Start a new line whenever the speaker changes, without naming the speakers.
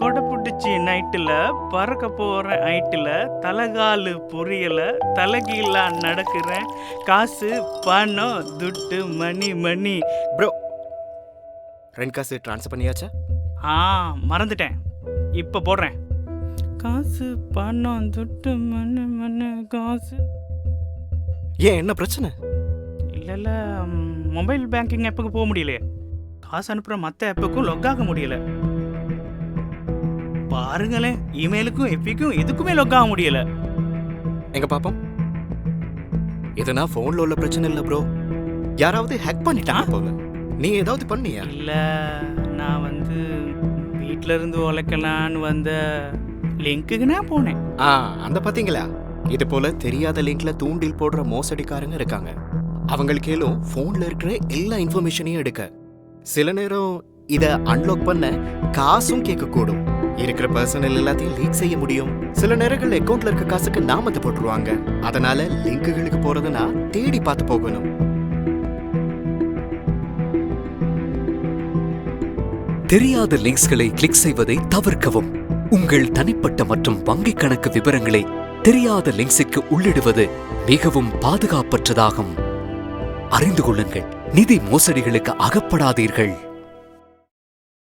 கொடை பிடிச்சி நைட்டில் பறக்க போகிற ஹைட்டில் தலைகாலு புரியல தலைகீழா நடக்கிறேன். காசு பணம் துட்டு மணி மணி.
ப்ரோ ரெண்டு காசு ட்ரான்ஸ்ஃபர் பண்ணியாச்சா?
ஆ மறந்துட்டேன். இப்போ போடுறேன். காசு பணம் துட்டு மணி மணி காசு.
ஏன் என்ன பிரச்சனை?
இல்லை இல்லை மொபைல் பேங்கிங் ஆப்புக்கு போக முடியலையே. காசு அனுப்புகிற மற்ற ஆப்புக்கும் log ஆக முடியல. பாருங்களேன் இமெயிலுக்கும் எப்பிக்கும் எதுக்குமே log ஆக முடியல.
எங்க பாப்போம்? இதுனா ஃபோன்ல உள்ள பிரச்சனை இல்ல ப்ரோ யாராவது ஹேக் பண்ணிட்டாங்க போல. நீ ஏதாவது பண்ணியா?
இல்லை நான் வந்து வீட்டில இருந்து உழைக்கலான்னு வந்த லிங்க்குக்கு நான் போனேன்.
ஆ அந்த பாத்தீங்களா? இது போல தெரியாத லிங்க்ல தூண்டில் போடுற மோசடிக்காரங்க இருக்காங்க. அவங்களுக்கேலும் ஃபோன்ல இருக்கிற எல்லா இன்ஃபர்மேஷனையும் எடுக்க. சில நேரம் இத அன்லாக் பண்ண காசும் கேட்கக்கூடும் இருக்கிற பர்சனல் எல்லாத்தையும் லீக் செய்ய முடியும். சில நேரங்கள் அக்கவுண்ட்ல இருக்க காசுக்கு நாமத்தை போட்டுருவாங்க. அதனால லிங்குகளுக்கு போறதுனா தேடி பார்த்து போகணும்.
தெரியாத லிங்க்ஸ்களை கிளிக் செய்வதை தவிர்க்கவும். உங்கள் தனிப்பட்ட மற்றும் வங்கிக் கணக்கு விவரங்களை தெரியாத லிங்க்ஸுக்கு உள்ளிடுவது மிகவும் பாதுகாப்பற்றதாகும். அறிந்து கொள்ளுங்கள் நிதி மோசடிகளுக்கு அகப்படாதீர்கள்.